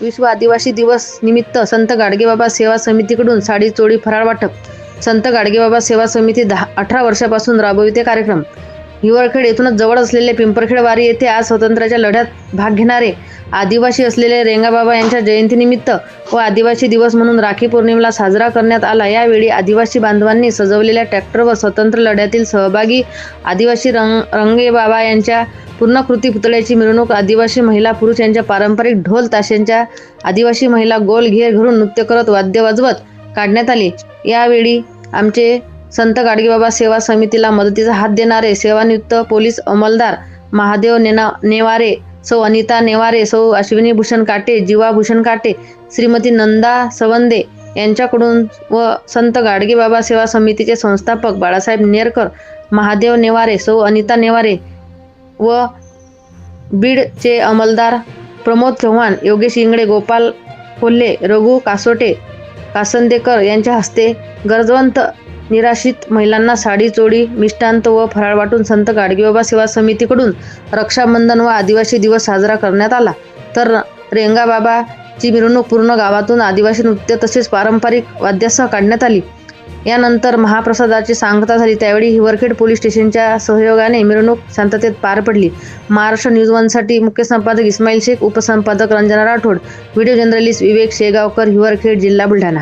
विश्व आदिवासी दिवस निमित्त संत गाडगेबाबा सेवा समितीकडून साडी चोळी फराळ वाटप. संत गाडगेबाबा सेवा समिती दहा अठरा वर्षापासून राबविते कार्यक्रम. हिवरखेड येथूनच जवळ असलेले पिंपरखेड वारी येथे आज स्वातंत्र्याच्या लढ्यात भाग घेणारे आदिवासी असलेले रेंगाबाबा यांच्या जयंतीनिमित्त व आदिवासी दिवस म्हणून राखी पौर्णिमेला साजरा करण्यात आला. यावेळी आदिवासी बांधवांनी सजवलेल्या ट्रॅक्टरवर स्वतंत्र लढ्यातील सहभागी आदिवासी रंग रंगेबाबा यांच्या पूर्णकृती पुतळ्याची मिरवणूक आदिवासी महिला पुरुष यांच्या पारंपरिक ढोल ताशांच्या आदिवासी महिला गोल घेर घरून नृत्य करत वाद्य वाजवत काढण्यात आले. यावेळी आमचे संत गाडगेबाबा सेवा समितीला मदतीचा हात देणारे सेवानियुक्त पोलीस अंमलदार महादेव नेना नेवारे सौ अनिता नेवारे सौ अश्विनी भूषण काटे जीवा भूषण काटे श्रीमती नंदा सवंदे यांच्याकडून व संत गाडगेबाबा सेवा समितीचे संस्थापक बाळासाहेब नेरकर महादेव नेवारे सौ अनिता नेवारे व बीडचे अंमलदार प्रमोद चव्हाण योगेश इंगळे गोपाल कोल्हे रघु कासोटे कासंदेकर यांच्या हस्ते गरजवंत निराशित महिलांना साडी चोळी मिष्टांत व फराळ वाटून संत गाडगेबाबा सेवा समितीकडून रक्षाबंधन व आदिवासी दिवस साजरा करण्यात आला. तर रेंगाबाबाची मिरवणूक पूर्ण गावातून आदिवासी नृत्य तसेच पारंपरिक वाद्यासह काढण्यात आली. यानंतर महाप्रसादाची सांगता झाली. त्यावेळी हिवरखेड पोलीस स्टेशनच्या सहयोगाने मिरवणूक शांततेत पार पडली. महाराष्ट्र न्यूज वनसाठी मुख्य संपादक इस्माईल शेख उपसंपादक रंजना राठोड व्हिडिओ जर्नलिस्ट विवेक शेगावकर हिवरखेड जिल्हा बुलढाणा.